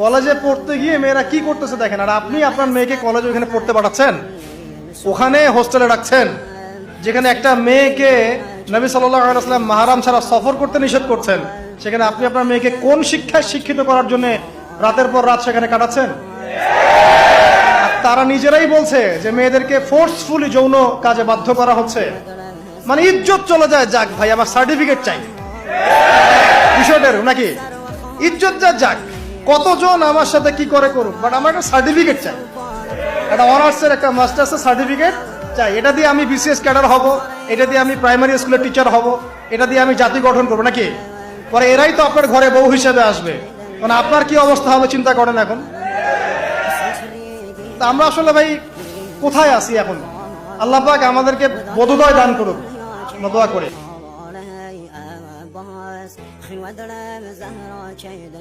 কলেজে পড়তে গিয়ে মেয়েরা কি করতেছে দেখেন, আর আপনি আপনার মেয়েকে কলেজে ওখানে পড়তে পাঠাচ্ছেন? ওখানে হোস্টেলে রাখছেন। যেখানে একটা মেয়েকে নবী সাল্লাম মাহারাম ছাড়া সফর করতে নিষেধ করছেন, সেখানে আপনি আপনার মেয়েকে কোন শিক্ষায় শিক্ষিত করার জন্য রাতের পর রাত সেখানে কাটাচ্ছেন? তারা নিজেরাই বলছে যে মেয়েদেরকে ফোর্সফুলি যৌন কাজে বাধ্য করা হচ্ছে। মানে ইজ্জত চলে যায়, যাক ভাই, আমার সার্টিফিকেট চাই। বিষয়টার নাকি? ইজ্জত যা যাক। কতজন আমার সাথে কি করে করুক বাট আমার একটা সার্টিফিকেট চাই একটা অনার্সের একটা মাস্টার্সের সার্টিফিকেট চাই এটা দিয়ে আমি বিসিএস ক্যাডার হব এটা দিয়ে আমি প্রাইমারি স্কুলের টিচার হব এটা দিয়ে আমি জাতি গঠন করবো নাকি পরে এরাই তো আপনার ঘরে বউ হিসেবে আসবে মানে আপনার কি অবস্থা হবে চিন্তা করেন এখন তা আমরা আসলে ভাই কোথায় আছি এখন আল্লাহ পাক আমাদেরকে বোধোদয় দান করুক আমরা দোয়া করি علي أباس خي ودرم زهرة شيد